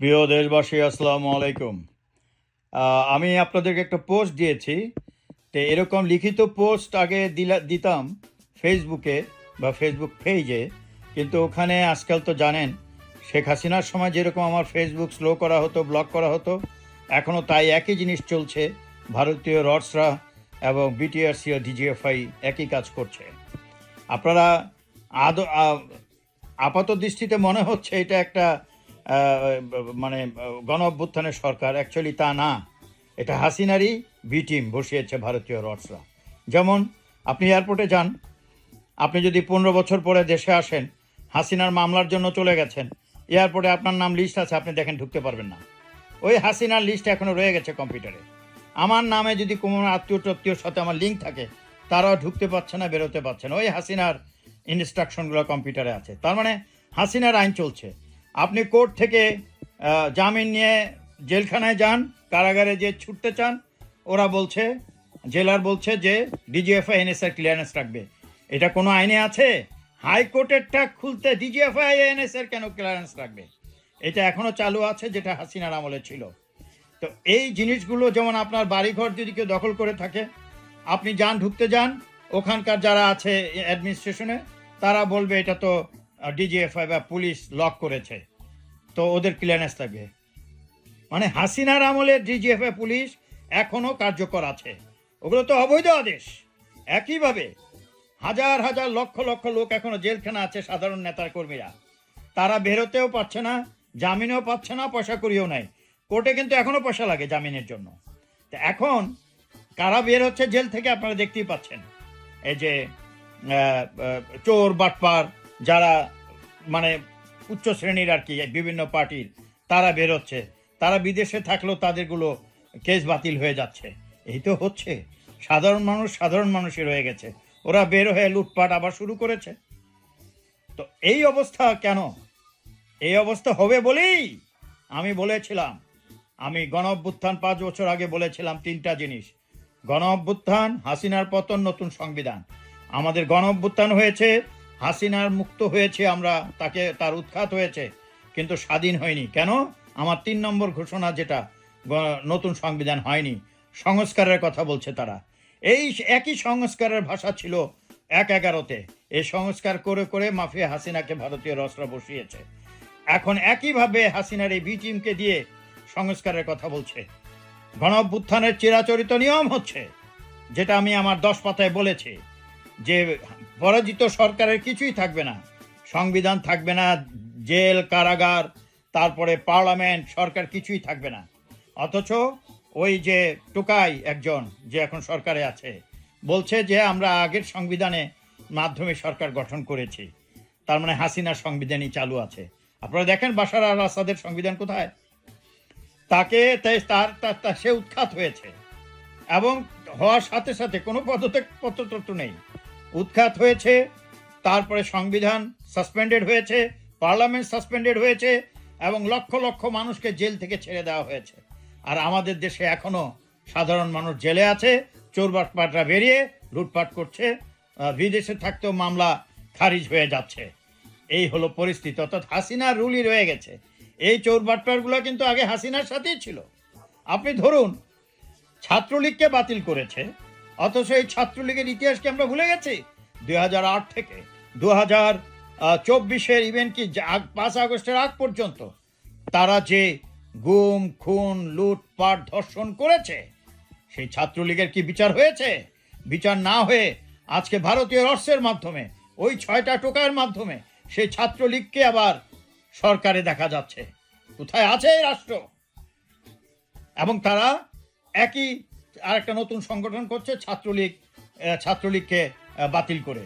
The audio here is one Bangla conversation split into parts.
প্রিয় দেশবাসী, আসসালামু আলাইকুম। আমি আপনাদেরকে একটা পোস্ট দিয়েছি। তো এরকম লিখিত পোস্ট আগে দিলা, দিতাম ফেসবুকে বা ফেসবুক পেজে, কিন্তু ওখানে আজকাল তো জানেন, শেখ হাসিনার সময় যেরকম আমার ফেসবুক স্লো করা হতো, ব্লক করা হতো এখনও তাই একই জিনিস চলছে, ভারতীয় রডসরা এবং বিটিআরসি ও ডিজিএফআই একই কাজ করছে। আপনারা আদ আপাত দৃষ্টিতে মনে হচ্ছে এটা একটা মানে গণ অভ্যুত্থানের সরকার অ্যাকচুয়ালি তা না। এটা হাসিনারই বি টিম বসিয়েছে ভারতীয় রডসরা। যেমন, আপনি এয়ারপোর্টে যান, আপনি যদি পনেরো বছর পরে দেশে আসেন, হাসিনার মামলার জন্য চলে গেছেন, এয়ারপোর্টে আপনার নাম লিস্ট আছে, আপনি দেখেন ঢুকতে পারবেন না। ওই হাসিনার লিস্ট এখনও রয়ে গেছে কম্পিউটারে। আমার নামে যদি কোনো আত্মীয় টত্মীয়র সাথে আমার লিঙ্ক থাকে, তারাও ঢুকতে পারছে না, বেরোতে পারছে না। ওই হাসিনার ইনস্ট্রাকশনগুলো কম্পিউটারে আছে। তার মানে হাসিনার আইন চলছে। আপনি কোর্ট থেকে জামিন নিয়ে জেলখানায় যান, কারাগারে যে ছুটতে চান, ওরা বলছে, জেলার বলছে যে ডিজিএফআই এনএসআর ক্লিয়ারেন্স রাখবে। এটা কোনো আইনে আছে? হাইকোর্টেরটা খুলতে ডিজিএফআই এনএসআর কেন ক্লিয়ারেন্স রাখবে? এটা এখনও চালু আছে, যেটা হাসিনার আমলে ছিল। তো এই জিনিসগুলো, যেমন আপনার বাড়িঘর যদি কেউ দখল করে থাকে, আপনি যান, ঢুকতে যান, ওখানকার যারা আছে অ্যাডমিনিস্ট্রেশনে তারা বলবে, এটা তো ডিজিএফআই বা পুলিশ লক করেছে। তো ওদের ক্লিয়ারেন্স থাকবে মানে হাসিনার আমলে ডিজিএফআই পুলিশ এখনও কার্যকর আছে। ওগুলো তো অবৈধ আদেশ। একইভাবে হাজার হাজার লক্ষ লক্ষ লোক এখনও জেলখানা আছে সাধারণ নেতার কর্মীরা। তারা বেরোতেও পারছে না, জামিনও পাচ্ছে না, পয়সা করিও নাই। কোর্টে কিন্তু এখনও পয়সা লাগে জামিনের জন্য। তো এখন কারা বের হচ্ছে জেল থেকে আপনারা দেখতেই পাচ্ছেন। এই যে চোর, বাটপার যারা মানে উচ্চ শ্রেণির আর কি বিভিন্ন পার্টির, তারা বেরোচ্ছে। তারা বিদেশে থাকলেও তাদেরগুলো কেস বাতিল হয়ে যাচ্ছে। এই তো হচ্ছে। সাধারণ মানুষ সাধারণ মানুষই রয়ে গেছে। ওরা বের হয়ে লুটপাট আবার শুরু করেছে। তো এই অবস্থা কেন? এই অবস্থা হবে বলেই আমি বলেছিলাম। আমি গণ অভ্যুত্থান পাঁচ বছর আগে বলেছিলাম তিনটা জিনিস। গণ অভ্যুত্থান, হাসিনার পতন, নতুন সংবিধান। আমাদের গণ অভ্যুত্থান হয়েছে হাসিনার মুক্ত হয়েছে আমরা, তাকে তার উৎখাত হয়েছে, কিন্তু স্বাধীন হয়নি। কেন? আমার তিন নম্বর ঘোষণা যেটা নতুন সংবিধান হয়নি, সংস্কারের কথা বলছে তারা। এই একই সংস্কারের ভাষা ছিল এক এগারোতে। এই সংস্কার করে করে মাফিয়া হাসিনাকে ভারতীয় রসরা বসিয়েছে। এখন একইভাবে হাসিনার এই বি টিমকে দিয়ে সংস্কারের কথা বলছে। গণ চিরাচরিত নিয়ম হচ্ছে, যেটা আমি আমার দশ পাতায় বলেছি যে পরাজিত সরকারের কিছুই থাকবে না। সংবিধান থাকবে না, জেল, কারাগার, তারপরে পার্লামেন্ট, সরকার কিছুই থাকবে না। অথচ ওই যে টুকাই একজন যে এখন সরকারে আছে, বলছে যে আমরা আগের সংবিধানে মাধ্যমে সরকার গঠন করেছি। তার মানে হাসিনার সংবিধানই চালু আছে। আপনারা দেখেন বাশার আল আসাদের সংবিধান কোথায়? তাকে তাই তার- সে উৎখাত হয়েছে। এবং হওয়ার সাথে সাথে কোনো পদত্যাগ পত্রতত্ত্ব নেই। উৎখাত হয়েছে, তারপরে সংবিধান সাসপেন্ডেড হয়েছে পার্লামেন্ট সাসপেন্ডেড হয়েছে, এবং লক্ষ লক্ষ মানুষকে জেল থেকে ছেড়ে দেওয়া হয়েছে। আর আমাদের দেশে এখনও সাধারণ মানুষ জেলে আছে, চোরবাটপাটরা বেরিয়ে লুটপাট করছে বিদেশে থাকতেও মামলা খারিজ হয়ে যাচ্ছে। এই হলো পরিস্থিতি। অর্থাৎ হাসিনার রুলই রয়ে গেছে। এই চোরবাটপাটগুলো কিন্তু আগে হাসিনার সাথেই ছিল। আপনি ধরুন, ছাত্রলীগকে বাতিল করেছে অথচ এই ছাত্রলীগের ইতিহাসকে আমরা ভুলে গেছি? দু হাজার আট থেকে দু হাজার চব্বিশের ইভেন্ট কি পাঁচ আগস্টের আগ পর্যন্ত তারা যে গুম, খুন লুটপাট ধর্ষণ করেছে, সেই ছাত্রলীগের কি বিচার হয়েছে? বিচার না হয়ে আজকে ভারতীয় রস্যের মাধ্যমে, ওই ছয়টা টোকার মাধ্যমে সেই ছাত্রলীগকে আবার সরকারে দেখা যাচ্ছে। কোথায় আছে এই রাষ্ট্র? এবং তারা একই আরেকটা নতুন সংগঠন করছে ছাত্রলীগ ছাত্রলীগকে বাতিল করে।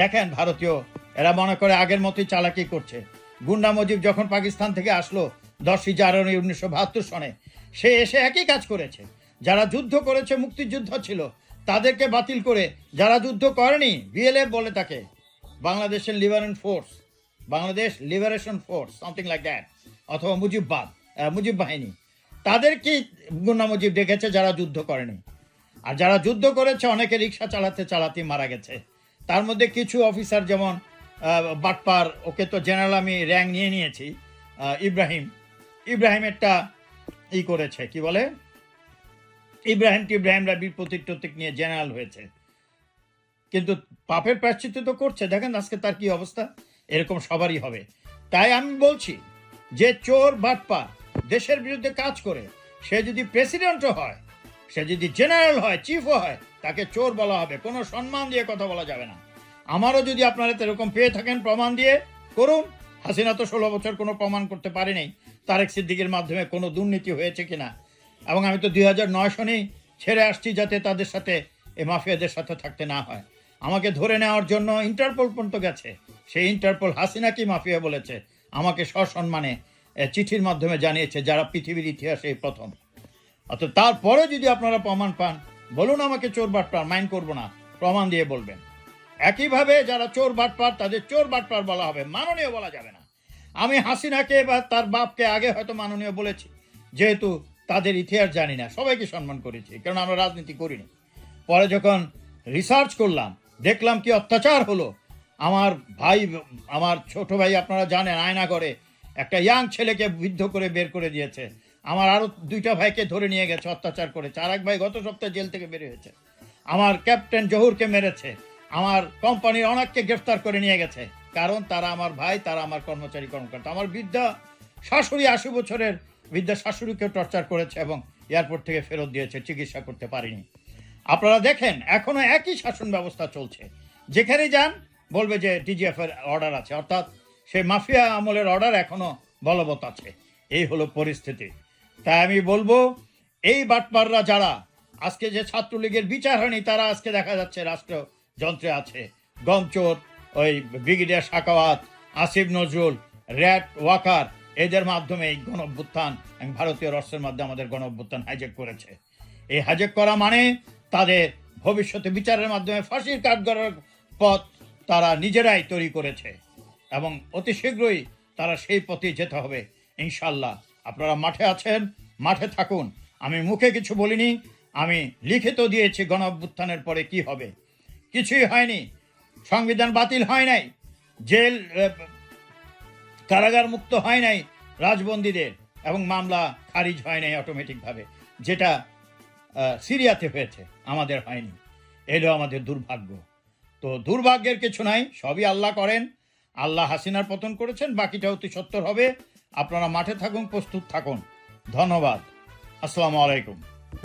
দেখেন ভারতীয়, এরা মনে করে আগের মতোই চালাকি করছে। গুন্ডা মজিব যখন পাকিস্তান থেকে আসলো দশই জানুয়ারি উনিশশো বাহাত্তর সনে, সে এসে একই কাজ করেছে। যারা যুদ্ধ করেছে, মুক্তিযুদ্ধ ছিল, তাদেরকে বাতিল করে, যারা যুদ্ধ করেনি, বিএলএফ বলে তাকে, বাংলাদেশের liberation force Bangladesh liberation force something like that অথবা মুজিববাদ মুজিব বাহিনী। তাদেরকে গুন্ডা মুজিব ডেকেছে যারা যুদ্ধ করেনি। আর যারা যুদ্ধ করেছে, অনেকে রিক্সা চালাতে চালাতে মারা গেছে। তার মধ্যে কিছু অফিসার যেমন বাটপার, ওকে তো জেনারেল আমি র্যাঙ্ক নিয়ে নিয়েছি ইব্রাহিম। ইব্রাহিমেরটা ই করেছে, কি বলে? ইব্রাহিম টিব্রাহিমরা বীর প্রতীক নিয়ে জেনারেল হয়েছে। কিন্তু পাপের প্রাশ্চিত্য তো করছে, দেখেন আজকে তার কি অবস্থা? এরকম সবারই হবে। তাই আমি বলছি যে চোর বাটপা দেশের বিরুদ্ধে কাজ করে, সে যদি প্রেসিডেন্টও হয়, সে যদি জেনারেল হয়, চিফও হয়, তাকে চোর বলা হবে, কোনো সম্মান দিয়ে কথা বলা যাবে না। আমারও যদি আপনারা এরকম পেয়ে থাকেন প্রমাণ দিয়ে, করুন। হাসিনা তো ষোলো বছর কোনো প্রমাণ করতে পারেনি। তারেক সিদ্দিকের মাধ্যমে কোনো দুর্নীতি হয়েছে কিনা? এবং আমি তো দুই হাজার নয় সনেই ছেড়ে আসছি যাতে তাদের সাথে, এ মাফিয়াদের সাথে থাকতে না হয়। আমাকে ধরে নেওয়ার জন্য ইন্টারপোল পর্যন্ত গেছে। সেই ইন্টারপোল হাসিনাকে মাফিয়া বলেছে? আমাকে সসম্মানে চিঠির মাধ্যমে জানিয়েছে যারা পৃথিবীর ইতিহাসে প্রথম। অর্থাৎ তারপরে যদি আপনারা প্রমাণ পান, বলুন আমাকে চোর বাটপার, মাইন্ড করব না, প্রমাণ দিয়ে বলবেন। একইভাবে যারা চোর বাটপার, তাদের চোর বাটপার বলা হবে, মাননীয় বলা যাবে না। আমি হাসিনাকে বা তার বাপকে আগে হয়তো মাননীয় বলেছি, যেহেতু তাদের ইতিহাস জানি না, সবাইকে সম্মান করেছি, কারণ আমরা রাজনীতি করিনি। পরে যখন রিসার্চ করলাম, দেখলাম কি অত্যাচার হলো। আমার ভাই, আমার ছোট ভাই আপনারা জানেন আয়না করে একটা ইয়াং ছেলেকে বৃদ্ধ করে বের করে দিয়েছে। আমার আরও দুইটা ভাইকে ধরে নিয়ে গেছে, অত্যাচার করেছে। আর এক ভাই গত সপ্তাহে জেল থেকে বের হয়েছে। আমার ক্যাপ্টেন জহুরকে মেরেছে। আমার কোম্পানির অনেককে গ্রেফতার করে নিয়ে গেছে। কারণ তারা আমার ভাই, তারা আমার কর্মচারী, কর্মকর্তা। আমার বৃদ্ধা শাশুড়ি আশি বছরের, বৃদ্ধা শাশুড়িকে টর্চার করেছে এবং এয়ারপোর্ট থেকে ফেরত দিয়েছে, চিকিৎসা করতে পারিনি। আপনারা দেখেন, এখনও একই শাসন ব্যবস্থা চলছে। যেখানে যান, বলবে যে ডিজিএফ এর অর্ডার আছে। অর্থাৎ সেই মাফিয়া আমলের অর্ডার এখনও বলবৎ আছে। এই হলো পরিস্থিতি। তাই আমি বলব, এই বাটপাররা যারা, আজকে যে ছাত্রলীগের বিচার হয়নি তারা আজকে দেখা যাচ্ছে রাষ্ট্র যন্ত্রে আছে। গমচোর ওই ব্রিগেডিয়ার শাকাওয়াত, আসিফ নজরুল, র্যাট ওয়াকার, এদের মাধ্যমে এই গণ অভ্যুত্থান এবং ভারতীয় রাষ্ট্রের মাধ্যমে আমাদের গণ অভ্যুত্থান হাইজেক করেছে। এই হাইজেক করা মানে তাদের ভবিষ্যতে বিচারের মাধ্যমে ফাঁসির কাঠগড়ার পথ তারা নিজেরাই তৈরি করেছে। এবং অতি শীঘ্রই তারা সেই পথে যেতে হবে। ইনশাল্লাহ আপনারা মাঠে আছেন, মাঠে থাকুন। আমি মুখে কিছু বলিনি, আমি লিখিত দিয়েছি গণ অভ্যুত্থানের পরে কি হবে। কিছুই হয়নি, সংবিধান বাতিল হয় নাই, জেল কারাগার মুক্ত হয় নাই রাজবন্দীদের এবং মামলা খারিজ হয় নাই অটোমেটিকভাবে যেটা সিরিয়াতে হয়েছে, আমাদের হয়নি। এলো আমাদের দুর্ভাগ্য। তো দুর্ভাগ্যের কিছু নাই, সবই আল্লাহ করেন। আল্লাহ হাসিনার পতন করেছেন বাকিটা অতি সত্তর হবে। আপনারা মাঠে থাকুন, প্রস্তুত থাকুন। ধন্যবাদ। আসসালামু আলাইকুম।